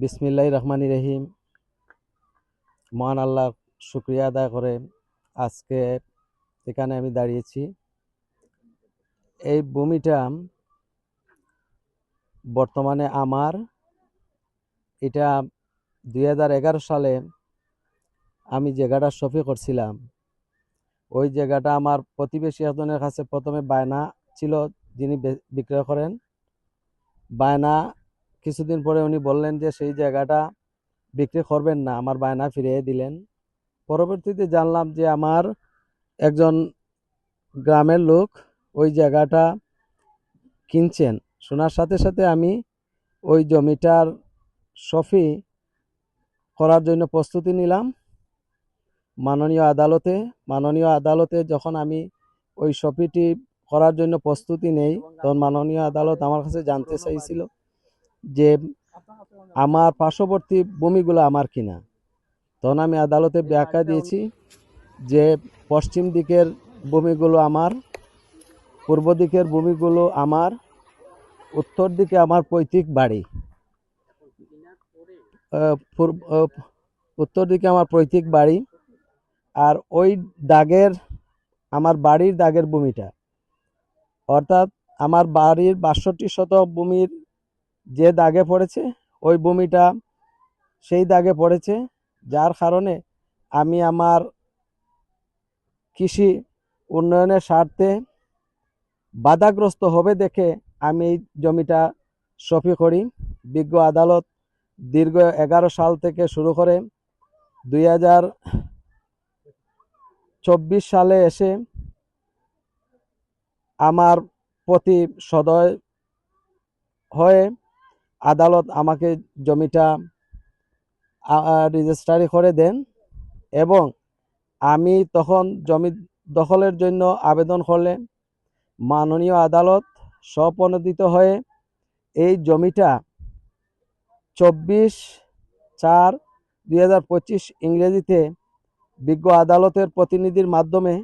বিসমিল্লাহ রহমানি রহিম। মহান আল্লাহ শুক্রিয়া আদায় করে আজকে এখানে আমি দাঁড়িয়েছি। এই ভূমিটা বর্তমানে আমার। এটা দুই হাজার এগারো সালে আমি জায়গাটা সফি করছিলাম, ওই জায়গাটা আমার প্রতিবেশী একজনের কাছে প্রথমে বায়না ছিল যিনি বিক্রয় করেন। বায়না কিছুদিন পরে উনি বললেন যে, সেই জায়গাটা বিক্রি করবেন না, আমার বায়না ফিরিয়ে দিলেন। পরবর্তীতে জানলাম যে, আমার একজন গ্রামের লোক ওই জায়গাটা কিনছেন। শোনার সাথে সাথে আমি ওই জমিটার সফি করার জন্য প্রস্তুতি নিলাম। মাননীয় আদালতে মাননীয় আদালতে যখন আমি ওই সফিটি করার জন্য প্রস্তুতি নেই, তখন মাননীয় আদালত আমার কাছে জানতে চাইছিল। যে আমার পার্শ্ববর্তী ভূমিগুলো আমার কিনা। তখন আমি আদালতে ব্যাখ্যা দিয়েছি যে পশ্চিম দিকের ভূমিগুলো আমার পূর্ব দিকের ভূমিগুলো আমার উত্তর দিকে আমার পৈতৃক বাড়ি। উত্তর দিকে আমার পৈতৃক বাড়ি আর ওই দাগের আমার বাড়ির দাগের ভূমিটা। অর্থাৎ আমার বাড়ির বাষট্টি শতক ভূমির যে দাগে পড়েছে, ওই ভূমিটা সেই দাগে পড়েছে। যার কারণে আমি আমার কৃষি উন্নয়নের স্বার্থে বাধাগ্রস্ত হবে দেখে আমি এই জমিটা সফি করি। বিজ্ঞ আদালত দীর্ঘ এগারো সাল থেকে শুরু করে দুই হাজার চব্বিশ সালে এসে আমার প্রতি সদয় হয়ে আদালত আমাকে জমিটা রেজিস্ট্রারি করে দেন এবং আমি তখন জমি দখলের জন্য আবেদন করলে মাননীয় আদালত স্বপ্রণোদিত হয়ে এই জমিটা চব্বিশ চার দুই ইংরেজিতে বিজ্ঞ আদালতের প্রতিনিধির মাধ্যমে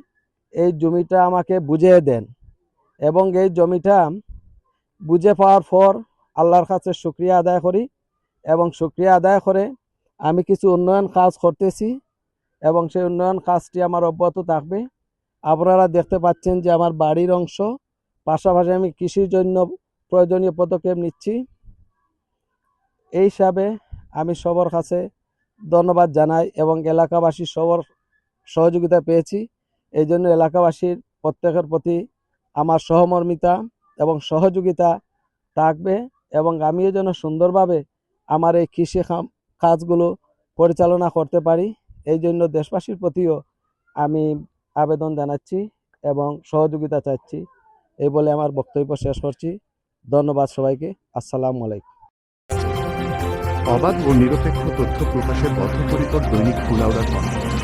এই জমিটা আমাকে বুঝিয়ে দেন এবং এই জমিটা বুঝে পাওয়ার পর আল্লাহর কাছে শুক্রিয়া আদায় করি এবং শুক্রিয়া আদায় করে আমি কিছু উন্নয়ন কাজ করতেছি এবং সেই উন্নয়ন কাজটি আমার অব্যাহত থাকবে। আপনারা দেখতে পাচ্ছেন যে আমার বাড়ির অংশ, পাশাপাশি আমি কৃষির জন্য প্রয়োজনীয় পদক্ষেপ নিচ্ছি। এই হিসাবে আমি সবার কাছে ধন্যবাদ জানাই এবং এলাকাবাসীর সবার সহযোগিতা পেয়েছি। এই জন্য এলাকাবাসীর প্রত্যেকের প্রতি আমার সহমর্মিতা এবং সহযোগিতা থাকবে। এবং আমিও যেন সুন্দরভাবে আমার এই কৃষি কাজগুলো পরিচালনা করতে পারি। এই জন্য দেশবাসীর প্রতিও আমি আবেদন জানাচ্ছি এবং সহযোগিতা চাচ্ছি। এই বলে আমার বক্তব্য শেষ করছি। ধন্যবাদ সবাইকে। আসসালামু আলাইকুম। অবাধ ও নিরপেক্ষ তথ্য প্রকাশের বদ্ধপরিকর দৈনিক কুলাউড়ার কণ্ঠ